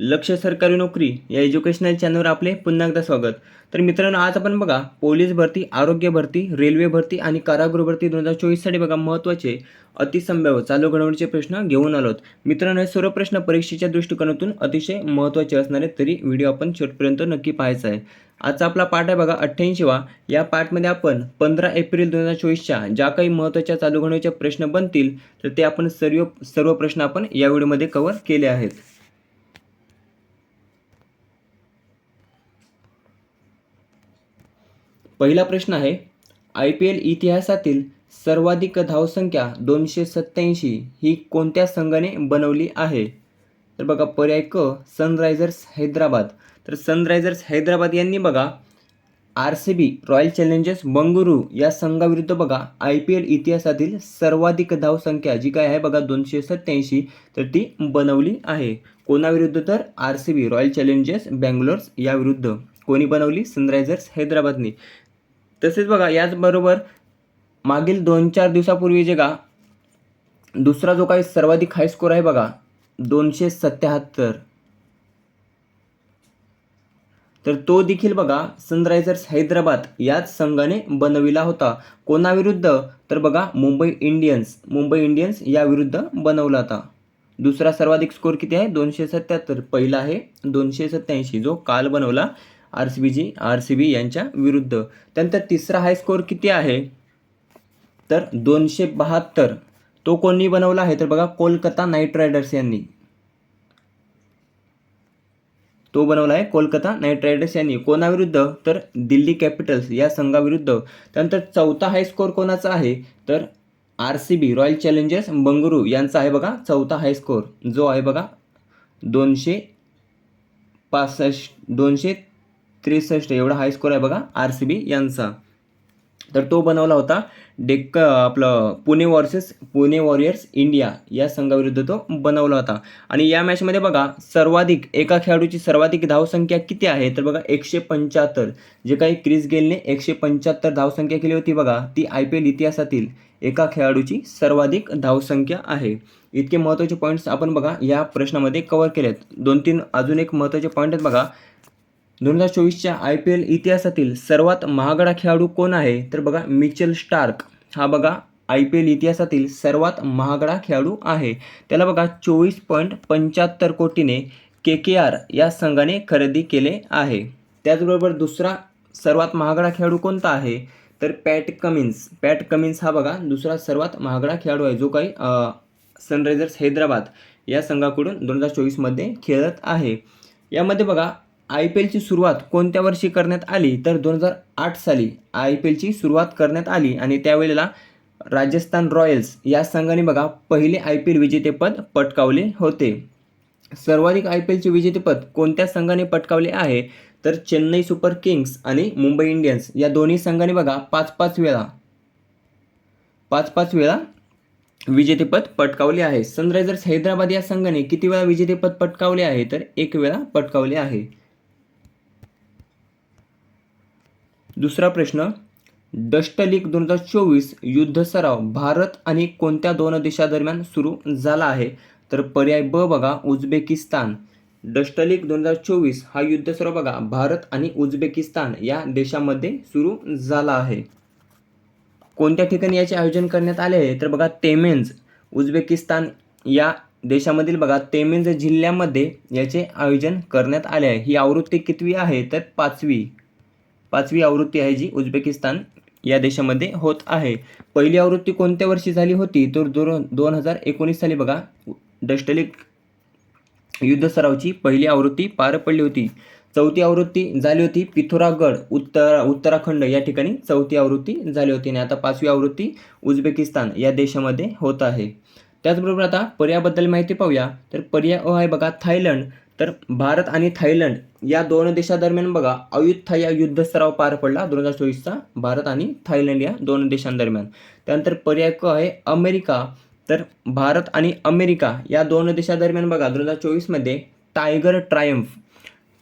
लक्ष सरकारी नोकरी या एज्युकेशनल चॅनलवर आपले पुन्हा एकदा स्वागत. तर मित्रांनो आज आपण बघा पोलीस भरती आरोग्य भरती रेल्वे भरती आणि कारागृह भरती दोन हजार चोवीससाठी बघा महत्त्वाचे अतिसंभाव्य चालू घडवण्याचे प्रश्न घेऊन आलोत. मित्रांनो हे सर्व प्रश्न परीक्षेच्या दृष्टिकोनातून अतिशय महत्त्वाचे असणारे तरी व्हिडिओ आपण शेवटपर्यंत नक्की पाहायचा आहे. आजचा आपला पाठ आहे बघा अठ्ठ्याऐंशीवा. या पाठमध्ये आपण पंधरा एप्रिल दोन हजार चोवीसच्या ज्या काही महत्त्वाच्या चालू घडवण्याचे प्रश्न बनतील तर ते आपण सर्व सर्व प्रश्न आपण या व्हिडिओमध्ये कव्हर केले आहेत. पहिला प्रश्न आहे आय पी एल इतिहासातील सर्वाधिक धावसंख्या दोनशे सत्त्याऐंशी ही कोणत्या संघाने बनवली आहे? तर बघा पर्याय क सनरायझर्स हैदराबाद. तर सनरायझर्स हैदराबाद यांनी बघा R C B Royal Challengers Bengaluru या संघाविरुद्ध बघा आय पी एल इतिहासातील सर्वाधिक धावसंख्या जी काय आहे बघा दोनशे सत्त्याऐंशी तर ती बनवली आहे. कोणाविरुद्ध तर? R C B royal challengers Bangalore याविरुद्ध. कोणी बनवली? सनरायझर्स हैदराबादनी. तसेच बघा याचबरोबर मागील दोन चार दिवसापूर्वी जे का दुसरा जो काही सर्वाधिक हाय स्कोर आहे बघा दोनशे सत्याहत्तर. तर तो देखील बघा सनरायझर्स हैदराबाद याच संघाने बनविला होता. कोणाविरुद्ध? तर बघा मुंबई इंडियन्स मुंबई इंडियन्स याविरुद्ध बनवला होता. दुसरा सर्वाधिक स्कोर किती आहे? दोनशे सत्याहत्तर. पहिला आहे दोनशे सत्याऐंशी. जो काल बनवला R C B G R C B यांच्या विरुद्ध. त्यानंतर तिसरा हाय स्कोअर किती आहे? तर दोनशे बहात्तर. तो कोणी बनवला आहे? तर बघा कोलकाता नाईट रायडर्स यांनी. तो बनवला आहे कोलकाता नाईट रायडर्स यांनी. कोणाविरुद्ध? तर दिल्ली कॅपिटल्स या संघाविरुद्ध. त्यानंतर चौथा हाय स्कोअर कोणाचा आहे? तर R C B royal challengers Bengaluru यांचा आहे बघा चौथा हाय स्कोअर जो आहे बघा दोनशे पासष्ट दोनशे त्रेसष्ट एवढा हाय स्कोर आहे बघा आर सी बी यांचा. तर तो बनवला होता डेक्क आपलं पुणे वॉर्सेस पुणे वॉरियर्स इंडिया या संघाविरुद्ध तो बनवला होता. आणि या मॅचमध्ये बघा सर्वाधिक एका खेळाडूची सर्वाधिक धावसंख्या किती आहे? तर बघा एकशे पंच्याहत्तर. जे काही क्रिस गेलने एकशे पंच्याहत्तर धावसंख्या केली होती बघा ती आय पी एल इतिहासातील एका खेळाडूची सर्वाधिक धावसंख्या आहे. इतके महत्त्वाचे पॉईंट्स आपण बघा या प्रश्नामध्ये कव्हर आहेत दोन तीन अजून एक महत्त्वाचे पॉईंट आहेत बघा. दोन हजार चोवीसच्या आय पी एल इतिहासातील सर्वात महागडा खेळाडू कोण आहे? तर बघा मिचेल स्टार्क. हा बघा आय पी एल इतिहासातील सर्वात महागडा खेळाडू आहे. त्याला बघा चोवीस पॉईंट पंच्याहत्तर कोटीने के के आर या संघाने खरेदी केले आहे. त्याचबरोबर दुसरा सर्वात महागडा खेळाडू कोणता आहे? तर पॅट कमिन्स. पॅट कमिन्स हा बघा दुसरा सर्वात महागडा खेळाडू आहे जो काही सनरायझर्स हैदराबाद या संघाकडून दोन हजार चोवीसमध्ये खेळत आहे. यामध्ये बघा आय पी एलची सुरुवात कोणत्या वर्षी करण्यात आली? तर दोन हजार आठ साली आय पी एलची सुरुवात करण्यात आली आणि त्यावेळेला राजस्थान रॉयल्स या संघाने बघा पहिले आय पी एल विजेतेपद पटकावले होते. सर्वाधिक आय पी एलचे विजेतेपद कोणत्या संघाने पटकावले आहे? तर चेन्नई सुपर किंग्स आणि मुंबई इंडियन्स या दोन्ही संघाने बघा पाच पाच वेळा पाच पाच वेळा विजेतेपद पटकावले आहे. सनरायझर्स हैदराबाद या संघाने किती वेळा विजेतेपद पटकावले आहे? तर एक वेळा पटकावले आहे. दुसरा प्रश्न डस्ट लीग दोन हजार चोवीस युद्ध सराव भारत आणि कोणत्या दोन देशादरम्यान सुरू झाला आहे? तर पर्याय ब बघा उझबेकिस्तान. डस्ट लीग दोन हजार चोवीस हा युद्ध सराव बघा भारत आणि उझबेकिस्तान या देशामध्ये सुरू झाला आहे. कोणत्या ठिकाणी याचे आयोजन करण्यात आले आहे? तर बघा तेमेन्ज उझबेकिस्तान या देशामधील बघा तेमेन्ज जिल्ह्यामध्ये याचे आयोजन करण्यात आले आहे. ही आवृत्ती कितवी आहे? तर पाचवी. पाचवी आवृत्ती आहे जी उझबेकिस्तान या देशामध्ये होत आहे. पहिली आवृत्ती कोणत्या वर्षी झाली होती? तर दोन दोन हजार एकोणीस साली बघा डस्टलिक युद्ध सरावची पहिली आवृत्ती पार पडली होती. चौथी आवृत्ती झाली होती पिथोरागड उत्तर उत्तराखंड या ठिकाणी चौथी आवृत्ती झाली होती. आणि आता पाचवी आवृत्ती उझबेकिस्तान या देशामध्ये होत आहे. त्याचबरोबर आता पर्याबद्दल माहिती पाहूया. तर पर्याय अ आहे बघा थायलंड. तर भारत आणि थायलंड या दोन देशादरम्यान बघा अयुत्था या युद्ध सराव पार पडला दोन हजार चोवीसचा भारत आणि थायलंड या दोन देशांदरम्यान. त्यानंतर पर्याय क आहे अमेरिका. तर भारत आणि अमेरिका या दोन देशादरम्यान बघा दोन हजार चोवीसमध्ये टायगर ट्रायम्फ.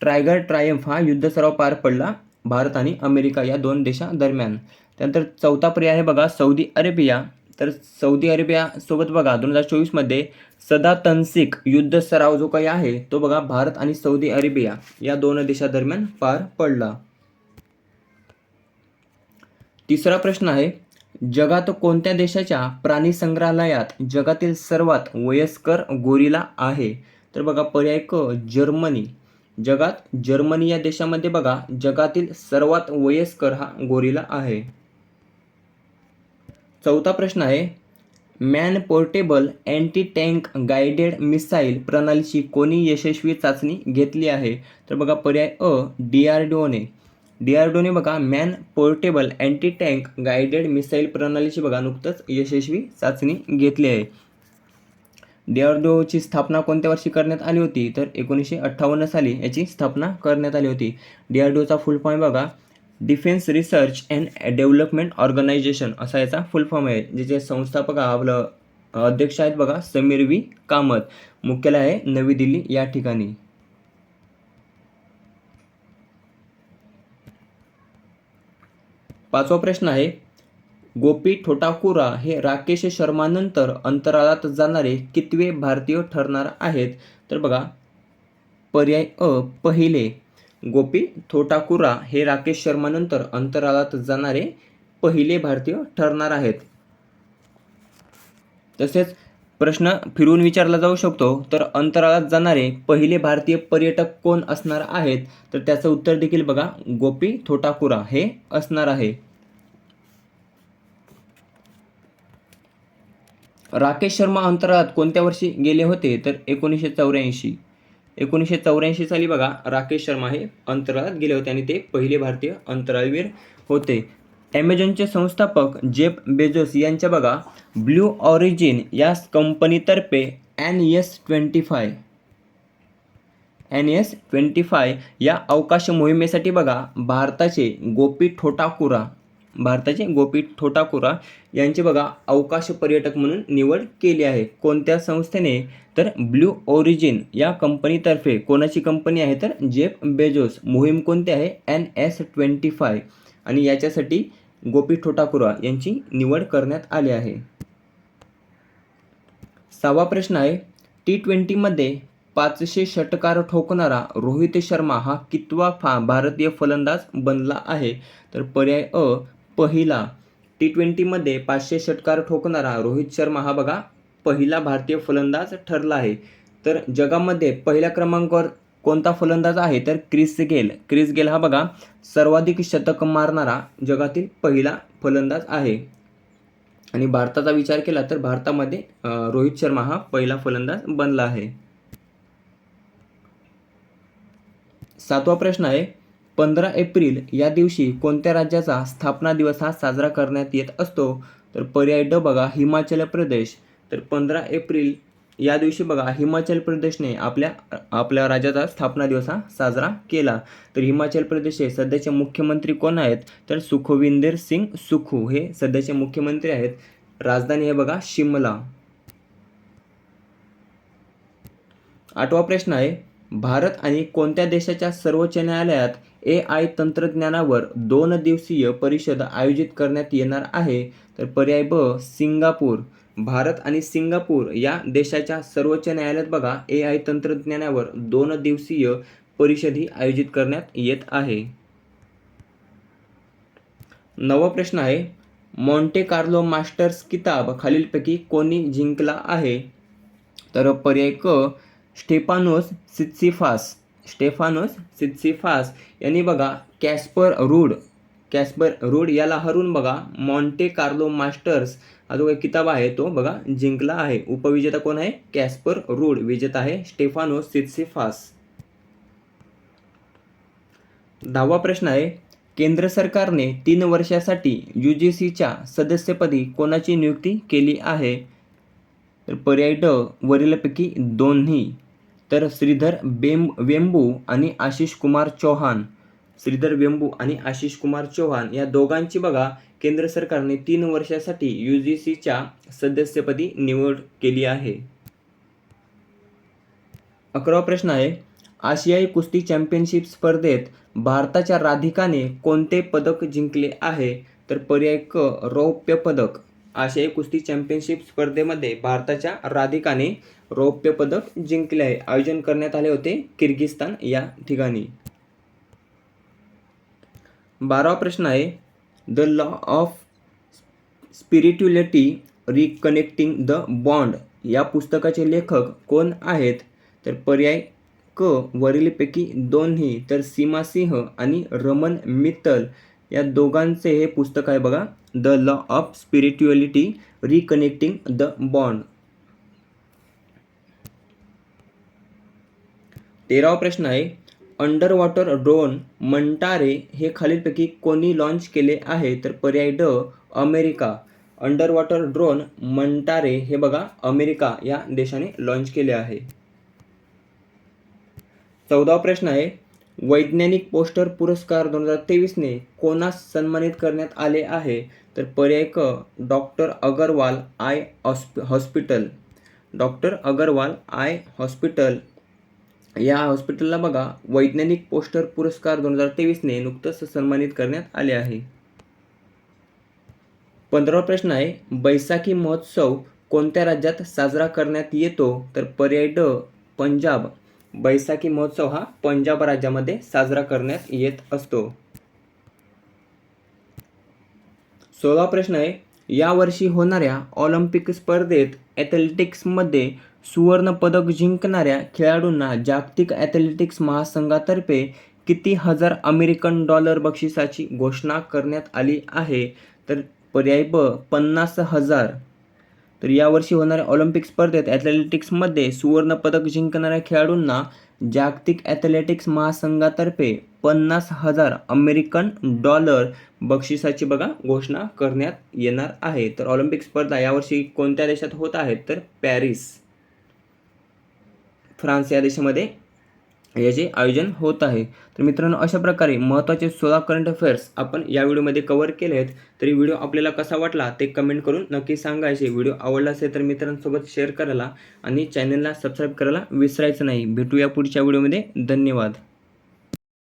टायगर ट्रायम्फ हा युद्ध सराव पार पडला भारत आणि अमेरिका या दोन देशादरम्यान. त्यानंतर चौथा पर्याय आहे बघा सौदी अरेबिया. तर सौदी अरेबियासोबत बघा दोन हजार चोवीसमध्ये सदा तनसिक युद्ध सराव जो काही आहे तो बघा भारत आणि सौदी अरेबिया या दोन देशादरम्यान पार पडला. तिसरा प्रश्न आहे जगात कोणत्या देशाच्या प्राणी संग्रहालयात जगातील सर्वात वयस्कर गोरिला आहे? तर बघा पर्याय क जर्मनी. जगात जर्मनी या देशामध्ये बघा जगातील सर्वात वयस्कर हा गोरिला आहे. चौथा प्रश्न आहे man portable anti tank guided missile प्रणालीची कोणी यशस्वी चाचणी घेतली आहे? तर बघा पर्याय अ डी आर डी ओने डी आर डी ओने बघा man portable anti tank guided missile प्रणालीची बघा नुकतंच यशस्वी चाचणी घेतली आहे. डी आर डी ओची स्थापना कोणत्या वर्षी करण्यात आली होती? तर एकोणीसशे अठ्ठावन्न साली याची स्थापना करण्यात आली होती. डी आर डी ओचा फुल फॉर्म बघा defence research and development organisation असा याचा फुल फॉर्म आहे ज्याचे संस्थापक आपलं अध्यक्ष आहेत बघा समीर वी कामत. मुख्यालय आहे नवी दिल्ली या ठिकाणी. पाचवा प्रश्न आहे गोपी ठोटाकुरा हे राकेश शर्मानंतर अंतराळात जाणारे कितवे भारतीय ठरणार आहेत? तर बघा पर्याय अ पहिले. गोपी थोटाकुरा हे राकेश शर्मानंतर अंतराळात जाणारे पहिले भारतीय ठरणार आहेत. तसेच प्रश्न फिरून विचारला जाऊ शकतो तर अंतराळात जाणारे पहिले भारतीय पर्यटक कोण असणार आहेत? तर त्याचं उत्तर देखील बघा गोपी थोटाकुरा हे असणार आहे. राकेश शर्मा अंतराळात कोणत्या वर्षी गेले होते? तर एकोणीसशे चौऱ्याऐंशी. एकोणीसशे चौऱ्याऐंशी साली बघा राकेश शर्मा हे अंतराळात गेले होते आणि ते पहिले भारतीय अंतराळवीर होते. ॲमेझॉनचे संस्थापक जेफ बेझोस यांच्या बघा ब्ल्यू ऑरिजिन या कंपनीतर्फे N S twenty five N S twenty five या अवकाश मोहिमेसाठी बघा भारताचे गोपी ठोटाकुरा भारताचे गोपी ठोटाकुरा यांचे बघा अवकाश पर्यटक म्हणून निवड केली आहे. कोणत्या संस्थेने? तर ब्ल्यू ओरिजिन या कंपनीतर्फे. कोणाची कंपनी आहे? तर जेफ बेजोस मोहीम कोणती आहे? N S twenty five. आणि याच्यासाठी गोपी ठोटाकुरा यांची निवड करण्यात आली आहे. सहावा प्रश्न आहे. टी ट्वेंटीमध्ये पाचशे षटकार ठोकणारा रोहित शर्मा हा कितवा फा भारतीय फलंदाज बनला आहे? तर पर्याय अ पहिला टी ट्वेंटीमध्ये पाचशे षटकार ठोकणारा रोहित शर्मा हा बघा पहिला भारतीय फलंदाज ठरला आहे. तर जगामध्ये पहिल्या क्रमांकावर कोणता फलंदाज आहे? तर क्रिस गेल. क्रिस गेल हा बघा सर्वाधिक शतक मारणारा जगातील पहिला फलंदाज आहे. आणि भारताचा विचार केला तर भारतामध्ये रोहित शर्मा हा पहिला फलंदाज बनला आहे. सातवा प्रश्न आहे पंधरा एप्रिल या दिवशी कोणत्या राज्याचा स्थापना दिवस हा साजरा करण्यात येत असतो? तर पर्याय ड बघा हिमाचल प्रदेश. तर पंधरा एप्रिल या दिवशी बघा हिमाचल प्रदेशने आपल्या आपल्या राज्याचा स्थापना दिवस हा साजरा केला. तर हिमाचल प्रदेशचे सध्याचे मुख्यमंत्री कोण आहेत? तर सुखविंदर सिंग सुखू हे सध्याचे मुख्यमंत्री आहेत. राजधानी आहे बघा शिमला. आठवा प्रश्न आहे भारत आणि कोणत्या देशाच्या सर्वोच्च न्यायालयात ए आय तंत्रज्ञानावर दोन दिवसीय परिषद आयोजित करण्यात येणार आहे? तर पर्याय ब सिंगापूर. भारत आणि सिंगापूर या देशाच्या सर्वोच्च न्यायालयात बघा ए आय तंत्रज्ञानावर दोन दिवसीय परिषदही आयोजित करण्यात येत आहे. नवा प्रश्न आहे मॉन्टे कार्लो मास्टर्स किताब खालीलपैकी कोणी जिंकला आहे? तर पर्याय क स्टेफानोस सित्सिफास स्टेफानोस सित्सिफास यांनी बघा कॅस्पर रूड कॅस्पर रूड याला हरून बघा मॉन्टे कार्लो मास्टर्स हा जो काही किताब आहे तो बघा जिंकला आहे. उपविजेता कोण आहे? कॅस्पर रूड विजेता आहे स्टेफानोस सित्सिफास दहावा प्रश्न आहे केंद्र सरकारने तीन वर्षासाठी यू जी सीच्या सदस्यपदी कोणाची नियुक्ती केली आहे? तर पर्याय ड वरीलपैकी दोन्ही. तर श्रीधर बेम वेंबू आणि आशिष कुमार चौहान. श्रीधर वेंबू आणि आशिष कुमार चौहान या दोघांची बघा केंद्र सरकारने तीन वर्षासाठी यू जी सीच्या सदस्यपदी निवड केली आहे. अकरावा प्रश्न आहे आशियाई कुस्ती चॅम्पियनशिप स्पर्धेत भारताच्या राधिकाने कोणते पदक जिंकले आहे? तर पर्याय क रौप्य पदक. आशियाई कुस्ती चॅम्पियनशिप स्पर्धेमध्ये भारताच्या राधिकाने रौप्य पदक जिंकले. आहे आयोजन करण्यात आले होते किर्गिस्तान या ठिकाणी. बारावा प्रश्न आहे the law of spirituality reconnecting the bond या पुस्तकाचे लेखक कोण आहेत? तर पर्याय क वरीलपैकी दोन्ही तर सीमा सिंह आणि रमन मित्तल या दोघांचे हे पुस्तक आहे बघा. The law of spirituality reconnecting the bond तेरावा प्रश्न आहे अंडर वॉटर ड्रोन मंटारे हे खालीलपैकी कोणी लॉन्च केले आहे? तर पर्याय ड America. Under water drone manta ray हे बघा अमेरिका या देशाने लॉन्च केले आहे. चौदावा प्रश्न आहे वैज्ञानिक पोस्टर पुरस्कार दोन हजार तेवीसने कोणास सन्मानित करण्यात आले आहे? तर पर्याय क doctor Agarwal eye हॉस्पि hospital. Doctor Agarwal eye hospital. या हॉस्पिटलला बघा वैज्ञानिक पोस्टर पुरस्कार दोन हजार तेवीसने नुकतंच सन्मानित करण्यात आले आहे. पंधरावा प्रश्न आहे बैसाखी महोत्सव कोणत्या राज्यात साजरा करण्यात येतो? तर पर्याय ड पंजाब. बैसाखी महोत्सव हा पंजाब राज्यामध्ये साजरा करण्यात येत असतो. सोळा प्रश्न आहे यावर्षी होणाऱ्या ऑलिम्पिक स्पर्धेत ॲथलेटिक्समध्ये सुवर्ण पदक जिंकणाऱ्या खेळाडूंना जागतिक ॲथलेटिक्स महासंघातर्फे किती हजार अमेरिकन डॉलर बक्षिसाची घोषणा करण्यात आली आहे? तर पर्याय ब पन्नास हजार. तर यावर्षी होणाऱ्या ऑलिम्पिक स्पर्धेत ॲथलेटिक्समध्ये सुवर्णपदक जिंकणाऱ्या खेळाडूंना जागतिक ॲथलेटिक्स महासंघातर्फे पन्नास हजार अमेरिकन डॉलर बक्षिसाची बघा घोषणा करण्यात येणार आहे. तर ऑलिम्पिक स्पर्धा यावर्षी कोणत्या देशात होत आहेत? तर पॅरिस. फ्रान्स या देशामध्ये याचे आयोजन होत आहे. तर मित्रांनो अशा प्रकारे महत्त्वाचे सोळा करंट अफेअर्स आपण या व्हिडिओमध्ये कव्हर केले आहेत. तरी व्हिडिओ आपल्याला कसा वाटला ते कमेंट करून नक्की सांगायचे व्हिडिओ आवडला असेल तर मित्रांसोबत शेअर करायला आणि चॅनलला सबस्क्राईब करायला विसरायचं नाही. भेटूया पुढच्या व्हिडिओमध्ये. धन्यवाद.